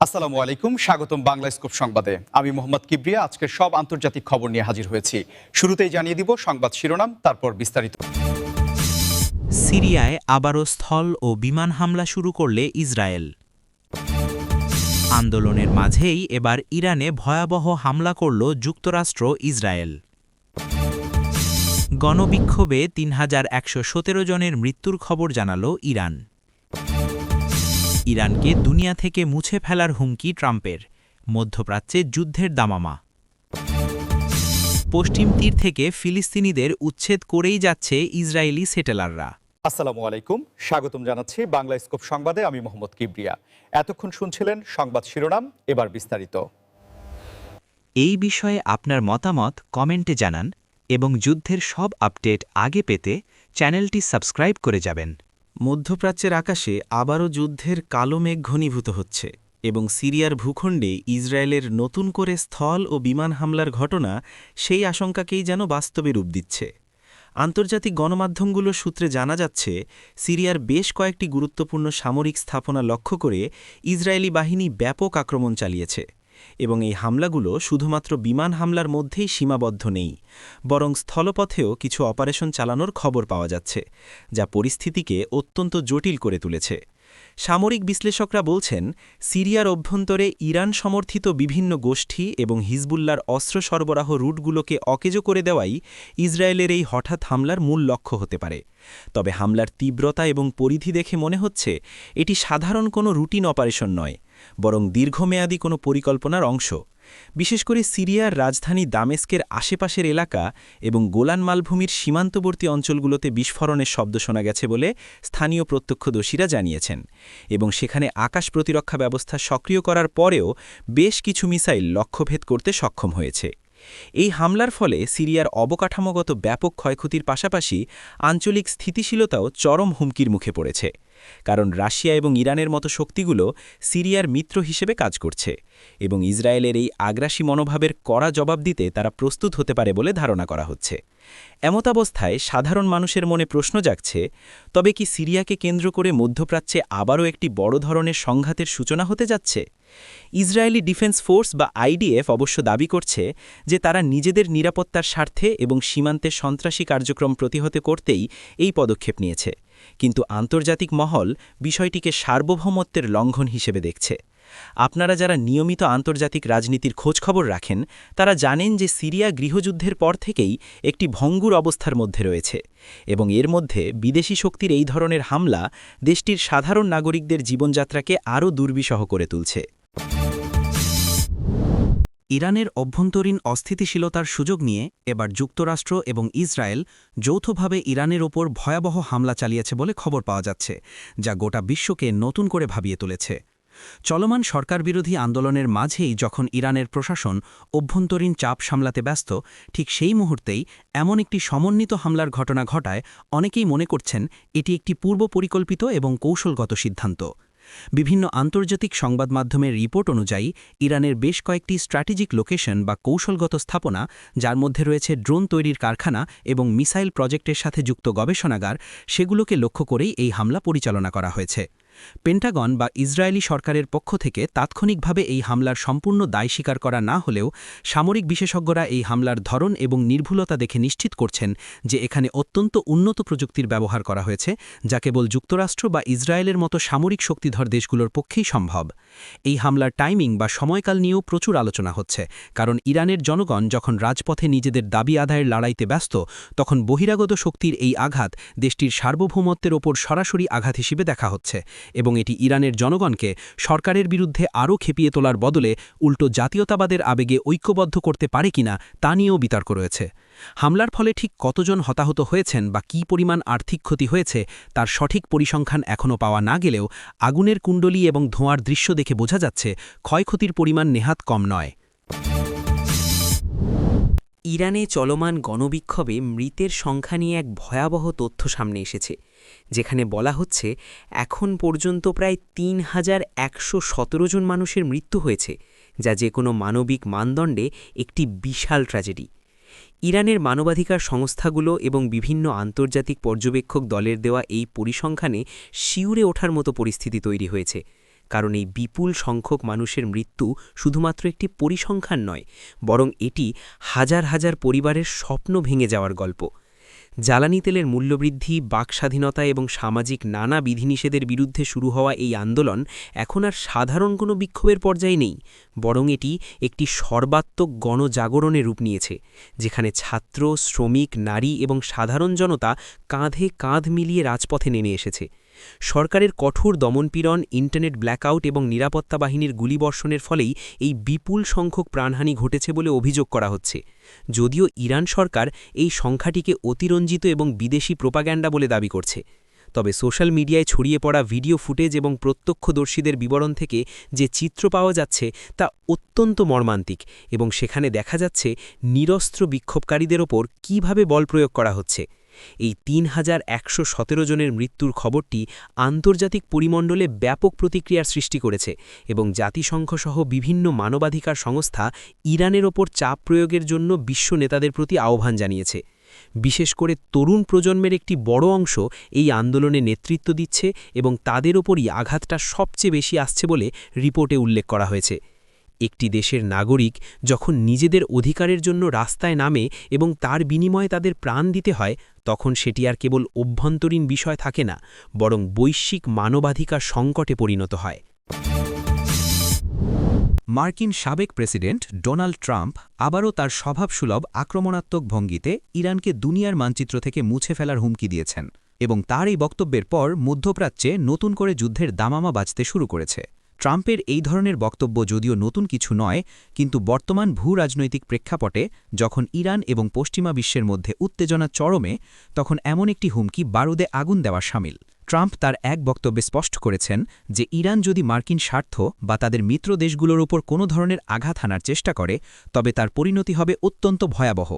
আসসালামু আলাইকুম, স্বাগতম বাংলা স্কোপ সংবাদে। আমি মোহাম্মদ কিবরিয়া আজকের সব আন্তর্জাতিক খবর নিয়ে হাজির হয়েছি। শুরুতেই জানিয়ে দিব সংবাদ শিরোনাম, তারপর বিস্তারিত। সিরিয়ায় আবারও স্থল ও বিমান হামলা শুরু করলে ইসরায়েল। আন্দোলনের মাঝেই এবার ইরানে ভয়াবহ হামলা করল যুক্তরাষ্ট্র, ইসরায়েল। গণবিক্ষোভে তিন হাজার একশো সতেরো জনের মৃত্যুর খবর জানাল ইরান। ইরানকে দুনিয়া থেকে মুছে ফেলার হুমকি ট্রাম্পের মধ্যপ্রাচ্যে যুদ্ধের দামামা। পশ্চিম তীর থেকে ফিলিস্তিনিদের উচ্ছেদ করেই যাচ্ছে ইসরায়েলি সেটেলাররা। আসসালামু আলাইকুম স্বাগতম জানাচ্ছি বাংলা স্কোপ সংবাদে আমি মোহাম্মদ কিবরিয়া। এতক্ষণ শুনছিলেন সংবাদ শিরোনাম এবার বিস্তারিত। এই বিষয়ে আপনার মতামত কমেন্টে জানান এবং যুদ্ধের সব আপডেট আগে পেতে চ্যানেলটি সাবস্ক্রাইব করে যাবেন। মধ্যপ্রাচ্যের আকাশে আবারও যুদ্ধের কালো মেঘ ঘনীভূত হচ্ছে এবং সিরিয়ার ভূখণ্ডে ইসরায়েলের নতুন করে স্থল ও বিমান হামলার ঘটনা সেই আশঙ্কাকেই যেন বাস্তবে রূপ দিচ্ছে। আন্তর্জাতিক গণমাধ্যমগুলো সূত্রে জানা যাচ্ছে, সিরিয়ার বেশ কয়েকটি গুরুত্বপূর্ণ সামরিক স্থাপনা লক্ষ্য করে ইসরায়েলি বাহিনী ব্যাপক আক্রমণ চালিয়েছে। এবং এই হামলাগুলো শুধুমাত্র বিমান হামলার মধ্যেই সীমাবদ্ধ নেই, বরং স্থলপথেও কিছু অপারেশন চালানোর খবর পাওয়া যাচ্ছে, যা পরিস্থিতিকে অত্যন্ত জটিল করে তুলেছে। সামরিক বিশ্লেষকরা বলছেন, সিরিয়ার অভ্যন্তরে ইরান সমর্থিত বিভিন্ন গোষ্ঠী এবং হিজবুল্লার অস্ত্র সরবরাহ রুটগুলোকে অকেজো করে দেওয়াই ইসরায়েলের এই হঠাৎ হামলার মূল লক্ষ্য হতে পারে। তবে হামলার তীব্রতা এবং পরিধি দেখে মনে হচ্ছে, এটি সাধারণ কোনো রুটিন অপারেশন নয় বরং দীর্ঘমেয়াদী কোনো পরিকল্পনার অংশ। বিশেষ করে সিরিয়ার রাজধানী দামেস্কের আশেপাশের এলাকা এবং গোলান মালভূমির সীমান্তবর্তী অঞ্চলগুলোতে বিস্ফোরণের শব্দ শোনা গেছে বলে স্থানীয় প্রত্যক্ষদর্শীরা জানিয়েছেন এবং সেখানে আকাশ প্রতিরক্ষা ব্যবস্থা সক্রিয় করার পরেও বেশ কিছু মিসাইল লক্ষ্যভেদ করতে সক্ষম হয়েছে। এই হামলার ফলে সিরিয়ার অবকাঠামোগত ব্যাপক ক্ষয়ক্ষতির পাশাপাশি আঞ্চলিক স্থিতিশীলতাও চরম হুমকির মুখে পড়েছে। কারণ রাশিয়া এবং ইরানের মতো শক্তিগুলো সিরিয়ার মিত্র হিসেবে কাজ করছে এবং ইসরায়েলের এই আগ্রাসী মনোভাবের কড়া জবাব দিতে তারা প্রস্তুত হতে পারে বলে ধারণা করা হচ্ছে। এমতাবস্থায় সাধারণ মানুষের মনে প্রশ্ন জাগছে, তবে কি সিরিয়াকে কেন্দ্র করে মধ্যপ্রাচ্যে আবারও একটি বড় ধরনের সংঘাতের সূচনা হতে যাচ্ছে? ইসরায়েলি ডিফেন্স ফোর্স বা আইডিএফ অবশ্য দাবি করছে যে তারা নিজেদের নিরাপত্তার স্বার্থে এবং সীমান্তে সন্ত্রাসী কার্যক্রম প্রতিহত করতেই এই পদক্ষেপ নিয়েছে। কিন্তু আন্তর্জাতিক মহল বিষয়টিকে সার্বভৌমত্বের লঙ্ঘন হিসেবে দেখছে। আপনারা যারা নিয়মিত আন্তর্জাতিক রাজনীতির খোঁজখবর রাখেন, তারা জানেন যে সিরিয়া গৃহযুদ্ধের পর থেকেই একটি ভঙ্গুর অবস্থার মধ্যে রয়েছে এবং এর মধ্যে বিদেশি শক্তির এই ধরনের হামলা দেশটির সাধারণ নাগরিকদের জীবনযাত্রাকে আরও দুর্বিষহ করে তুলছে। ইরানের অভ্যন্তরীণ অস্থিতিশীলতার সুযোগ নিয়ে এবার যুক্তরাষ্ট্র এবং ইসরায়েল যৌথভাবে ইরানের ওপর ভয়াবহ হামলা চালিয়েছে বলে খবর পাওয়া যাচ্ছে, যা গোটা বিশ্বকে নতুন করে ভাবিয়ে তুলেছে। চলমান সরকারবিরোধী আন্দোলনের মাঝেই যখন ইরানের প্রশাসন অভ্যন্তরীণ চাপ সামলাতে ব্যস্ত, ঠিক সেই মুহূর্তেই এমন একটি সমন্বিত হামলার ঘটনা ঘটায় অনেকেই মনে করছেন এটি একটি পূর্ব পরিকল্পিত এবং কৌশলগত সিদ্ধান্ত। বিভিন্ন আন্তর্জাতিক সংবাদ মাধ্যমের রিপোর্ট অনুযায়ী, ইরানের বেশ কয়েকটি স্ট্র্যাটেজিক লোকেশন বা কৌশলগত স্থাপনা, যার মধ্যে রয়েছে ড্রোন তৈরির কারখানা এবং মিসাইল প্রজেক্টের সাথে যুক্ত গবেষণাগার, সেগুলোকে লক্ষ্য করেই এই হামলা পরিচালনা করা হয়েছে। পেন্টাগন বা ইসরায়েলি সরকারের পক্ষ থেকে তাৎক্ষণিকভাবে এই হামলার সম্পূর্ণ দায় স্বীকার করা না হলেও সামরিক বিশেষজ্ঞরা এই হামলার ধরন এবং নির্ভুলতা দেখে নিশ্চিত করছেন যে এখানে অত্যন্ত উন্নত প্রযুক্তির ব্যবহার করা হয়েছে, যা কেবল যুক্তরাষ্ট্র বা ইসরায়েলের মতো সামরিক শক্তিধর দেশগুলোর পক্ষেই সম্ভব। এই হামলার টাইমিং বা সময়কাল নিয়েও প্রচুর আলোচনা হচ্ছে, কারণ ইরানের জনগণ যখন রাজপথে নিজেদের দাবি আদায়ের লড়াইতে ব্যস্ত, তখন বহিরাগত শক্তির এই আঘাত দেশটির সার্বভৌমত্বের ওপর সরাসরি আঘাত হিসেবে দেখা হচ্ছে। এবং এটি ইরানের জনগণকে সরকারের বিরুদ্ধে আরও খেপিয়ে তোলার বদলে উল্টো জাতীয়তাবাদের আবেগে ঐক্যবদ্ধ করতে পারে কিনা তা নিয়েও বিতর্ক রয়েছে। হামলার ফলে ঠিক কতজন হতাহত হয়েছেন বা কী পরিমাণ আর্থিক ক্ষতি হয়েছে তার সঠিক পরিসংখ্যান এখনও পাওয়া না গেলেও আগুনের কুণ্ডলী এবং ধোঁয়ার দৃশ্য দেখে বোঝা যাচ্ছে ক্ষয়ক্ষতির পরিমাণ নেহাত কম নয়। ইরানে চলমান গণবিক্ষোভে মৃতের সংখ্যা নিয়ে এক ভয়াবহ তথ্য সামনে এসেছে, যেখানে বলা হচ্ছে, এখন পর্যন্ত প্রায় তিন হাজার একশো সতেরো জন মানুষের মৃত্যু হয়েছে, যা যে কোনো মানবিক মানদণ্ডে একটি বিশাল ট্র্যাজেডি। ইরানের মানবাধিকার সংস্থাগুলো এবং বিভিন্ন আন্তর্জাতিক পর্যবেক্ষক দলের দেওয়া এই পরিসংখ্যানে শিউরে ওঠার মতো পরিস্থিতি তৈরি হয়েছে। কারণ এই বিপুল সংখ্যক মানুষের মৃত্যু শুধুমাত্র একটি পরিসংখ্যান নয়, বরং এটি হাজার হাজার পরিবারের স্বপ্ন ভেঙে যাওয়ার গল্প। জ্বালানি তেলের মূল্যবৃদ্ধি বাকস্বাধীনতা এবং সামাজিক নানা বিধিনিষেধের বিরুদ্ধে শুরু হওয়া এই আন্দোলন এখন আর সাধারণ কোনো বিক্ষোভের পর্যায়ে নেই, বরং এটি একটি সর্বাত্মক গণজাগরণের রূপ নিয়েছে, যেখানে ছাত্র, শ্রমিক, নারী এবং সাধারণ জনতা কাঁধে কাঁধ মিলিয়ে রাজপথে নেমে এসেছে। সরকারের কঠোর দমনপীড়ন, ইন্টারনেট ব্ল্যাকআউট এবং নিরাপত্তা বাহিনীর গুলিবর্ষণের ফলেই এই বিপুল সংখ্যক প্রাণহানি ঘটেছে বলে অভিযোগ করা হচ্ছে। যদিও ইরান সরকার এই সংখ্যাটিকে অতিরঞ্জিত এবং বিদেশি প্রোপাগ্যান্ডা বলে দাবি করছে। তবে সোশ্যাল মিডিয়ায় ছড়িয়ে পড়া ভিডিও ফুটেজ এবং প্রত্যক্ষদর্শীদের বিবরণ থেকে যে চিত্র পাওয়া যাচ্ছে তা অত্যন্ত মর্মান্তিক এবং সেখানে দেখা যাচ্ছে নিরস্ত্র বিক্ষোভকারীদের ওপর কীভাবে বল প্রয়োগ করা হচ্ছে। এই তিন হাজার একশো সতেরো জনের মৃত্যুর খবরটি আন্তর্জাতিক পরিমণ্ডলে ব্যাপক প্রতিক্রিয়ার সৃষ্টি করেছে এবং জাতিসংঘসহ বিভিন্ন মানবাধিকার সংস্থা ইরানের ওপর চাপ প্রয়োগের জন্য বিশ্ব নেতাদের প্রতি আহ্বান জানিয়েছে। বিশেষ করে তরুণ প্রজন্মের একটি বড় অংশ এই আন্দোলনে নেতৃত্ব দিচ্ছে এবং তাদের ওপরই আঘাতটা সবচেয়ে বেশি আসছে বলে রিপোর্টে উল্লেখ করা হয়েছে। একটি দেশের নাগরিক যখন নিজেদের অধিকারের জন্য রাস্তায় নামে এবং তার বিনিময়ে তাদের প্রাণ দিতে হয়, তখন সেটি আর কেবল অভ্যন্তরীণ বিষয় থাকে না, বরং বৈশ্বিক মানবাধিকার সংকটে পরিণত হয়। মার্কিন সাবেক প্রেসিডেন্ট ডোনাল্ড ট্রাম্প আবারও তার স্বভাবসুলভ আক্রমণাত্মক ভঙ্গিতে ইরানকে দুনিয়ার মানচিত্র থেকে মুছে ফেলার হুমকি দিয়েছেন এবং তার এই বক্তব্যের পর মধ্যপ্রাচ্যে নতুন করে যুদ্ধের দামামা বাজতে শুরু করেছে। ট্রাম্পের এই ধরনের বক্তব্য যদিও নতুন কিছু নয়, কিন্তু বর্তমান ভূ রাজনৈতিক প্রেক্ষাপটে যখন ইরান এবং পশ্চিমা বিশ্বের মধ্যে উত্তেজনা চরমে, তখন এমন একটি হুমকি বারুদে আগুন দেওয়া সামিল। ট্রাম্প তার এক বক্তব্যে স্পষ্ট করেছেন যে ইরান যদি মার্কিন স্বার্থ বা তাদের মিত্র দেশগুলোর ওপর কোনো ধরনের আঘাত হানার চেষ্টা করে, তবে তার পরিণতি হবে অত্যন্ত ভয়াবহ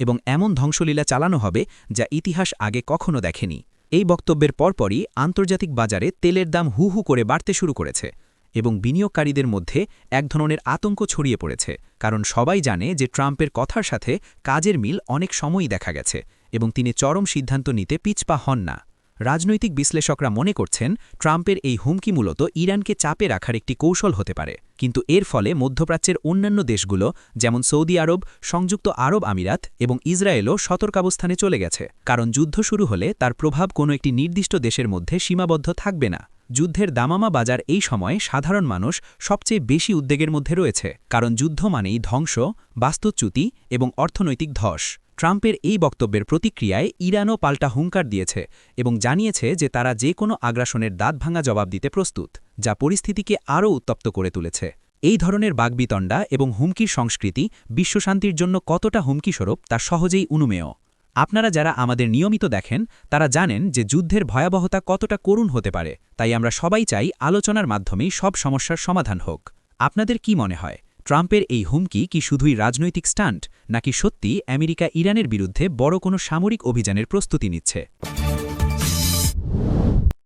এবং এমন ধ্বংসলীলা চালানো হবে যা ইতিহাস আগে কখনো দেখেনি। এই বক্তব্যের পরপরই আন্তর্জাতিক বাজারে তেলের দাম হু হু করে বাড়তে শুরু করেছে। এবং বিনিয়োগকারীদের মধ্যে এক ধরনের আতঙ্ক ছড়িয়ে পড়েছে, কারণ সবাই জানে যে ট্রাম্পের কথার সাথে কাজের মিল অনেক সময়ই দেখা গেছে এবং তিনি চরম সিদ্ধান্ত নিতে পিছপা হন না। রাজনৈতিক বিশ্লেষকরা মনে করছেন, ট্রাম্পের এই হুমকি মূলত ইরানকে চাপে রাখার একটি কৌশল হতে পারে। কিন্তু এর ফলে মধ্যপ্রাচ্যের অন্যান্য দেশগুলো, যেমন সৌদি আরব, সংযুক্ত আরব আমিরাত এবং ইসরায়েলও সতর্কাবস্থানে চলে গেছে, কারণ যুদ্ধ শুরু হলে তার প্রভাব কোনো একটি নির্দিষ্ট দেশের মধ্যে সীমাবদ্ধ থাকবে না। যুদ্ধের দামামা বাজার এই সময়ে সাধারণ মানুষ সবচেয়ে বেশি উদ্বেগের মধ্যে রয়েছে, কারণ যুদ্ধ মানেই ধ্বংস, বাস্তুচ্যুতি এবং অর্থনৈতিক ধস। ট্রাম্পের এই বক্তব্যের প্রতিক্রিয়ায় ইরানও পাল্টা হুঙ্কার দিয়েছে এবং জানিয়েছে যে তারা যে কোনো আগ্রাসনের দাঁত ভাঙা জবাব দিতে প্রস্তুত, যা পরিস্থিতিকে আরও উত্তপ্ত করে তুলেছে। এই ধরনের বাগবিতণ্ডা এবং হুমকির সংস্কৃতি বিশ্বশান্তির জন্য কতটা হুমকিস্বরূপ তা সহজেই অনুমেয় আপনারা যারা আমাদের নিয়মিত দেখেন, তারা জানেন যে যুদ্ধের ভয়াবহতা কতটা করুণ হতে পারে। তাই আমরা সবাই চাই আলোচনার মাধ্যমেই সব সমস্যার সমাধান হোক। আপনাদের কি মনে হয়, ট্রাম্পের এই হুমকি কি শুধুই রাজনৈতিক স্টান্ট, নাকি সত্যি আমেরিকা ইরানের বিরুদ্ধে বড় কোনো সামরিক অভিযানের প্রস্তুতি নিচ্ছে?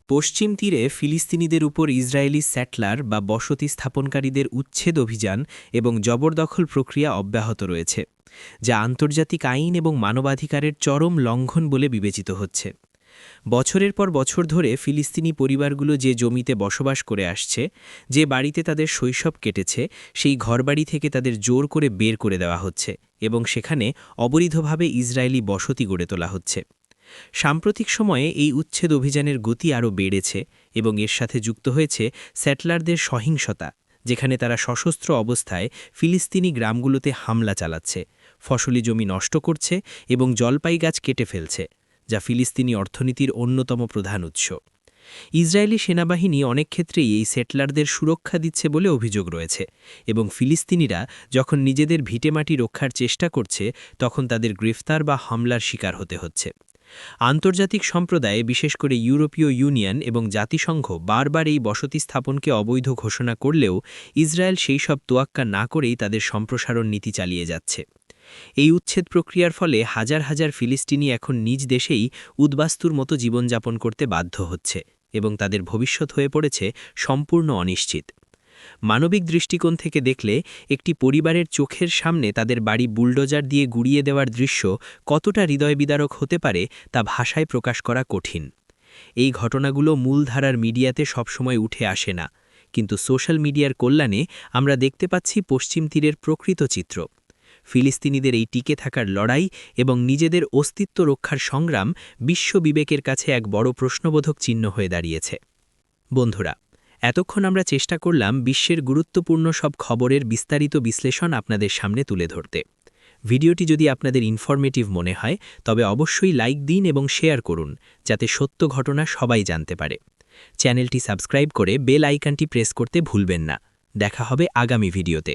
পশ্চিম তীরে ফিলিস্তিনিদের উপর ইসরায়েলি স্যাটলার বা বসতি স্থাপনকারীদের উচ্ছেদ অভিযান এবং জবরদখল প্রক্রিয়া অব্যাহত রয়েছে। যা আন্তর্জাতিক আইন এবং মানবাধিকারের চরম লঙ্ঘন বলে বিবেচিত হচ্ছে। বছরের পর বছর ধরে ফিলিস্তিনি পরিবারগুলো যে জমিতে বসবাস করে আসছে, যে বাড়িতে তাদের শৈশব কেটেছে, সেই ঘরবাড়ি থেকে তাদের জোর করে বের করে দেওয়া হচ্ছে এবং সেখানে অবৈধভাবে ইসরায়েলি বসতি গড়ে তোলা হচ্ছে। সাম্প্রতিক সময়ে এই উচ্ছেদ অভিযানের গতি আরও বেড়েছে এবং এর সাথে যুক্ত হয়েছে স্যাটলারদের সহিংসতা, যেখানে তারা সশস্ত্র অবস্থায় ফিলিস্তিনি গ্রামগুলোতে হামলা চালাচ্ছে। ফসলি জমি নষ্ট করছে এবং জলপাই গাছ কেটে ফেলছে, যা ফিলিস্তিনি অর্থনীতির অন্যতম প্রধান উৎস। ইসরায়েলি সেনাবাহিনী অনেক ক্ষেত্রেই এই সেটলারদের সুরক্ষা দিচ্ছে বলে অভিযোগ রয়েছে এবং ফিলিস্তিনিরা যখন নিজেদের ভিটেমাটি রক্ষার চেষ্টা করছে, তখন তাদের গ্রেফতার বা হামলার শিকার হতে হচ্ছে। আন্তর্জাতিক সম্প্রদায়ে বিশেষ করে ইউরোপীয় ইউনিয়ন এবং জাতিসংঘ বারবার এই বসতি স্থাপনকে অবৈধ ঘোষণা করলেও ইসরায়েল সেই সব তোয়াক্কা না করেই তাদের সম্প্রসারণ নীতি চালিয়ে যাচ্ছে। এই উচ্ছেদ প্রক্রিয়ার ফলে হাজার হাজার ফিলিস্তিনি এখন নিজ দেশেই উদ্বাস্তুর মতো জীবনযাপন করতে বাধ্য হচ্ছে এবং তাদের ভবিষ্যৎ হয়ে পড়েছে সম্পূর্ণ অনিশ্চিত। মানবিক দৃষ্টিকোণ থেকে দেখলে একটি পরিবারের চোখের সামনে তাদের বাড়ি বুলডোজার দিয়ে গুড়িয়ে দেওয়ার দৃশ্য কতটা হৃদয়বিদারক হতে পারে তা ভাষায় প্রকাশ করা কঠিন। এই ঘটনাগুলো মূলধারার মিডিয়াতে সবসময় উঠে আসে না, কিন্তু সোশ্যাল মিডিয়ার কল্যাণে আমরা দেখতে পাচ্ছি পশ্চিম তীরের প্রকৃত চিত্র। ফিলিস্তিনিদের এই টিকে থাকার লড়াই এবং নিজেদের অস্তিত্ব রক্ষার সংগ্রাম বিশ্ব বিবেকের কাছে এক বড় প্রশ্নবোধক চিহ্ন হয়ে দাঁড়িয়েছে। বন্ধুরা, এতক্ষণ আমরা চেষ্টা করলাম বিশ্বের গুরুত্বপূর্ণ সব খবরের বিস্তারিত বিশ্লেষণ আপনাদের সামনে তুলে ধরতে। ভিডিওটি যদি আপনাদের ইনফরমেটিভ মনে হয়, তবে অবশ্যই লাইক দিন এবং শেয়ার করুন, যাতে সত্য ঘটনা সবাই জানতে পারে। চ্যানেলটি সাবস্ক্রাইব করে বেল আইকনটি প্রেস করতে ভুলবেন না। দেখা হবে আগামী ভিডিওতে।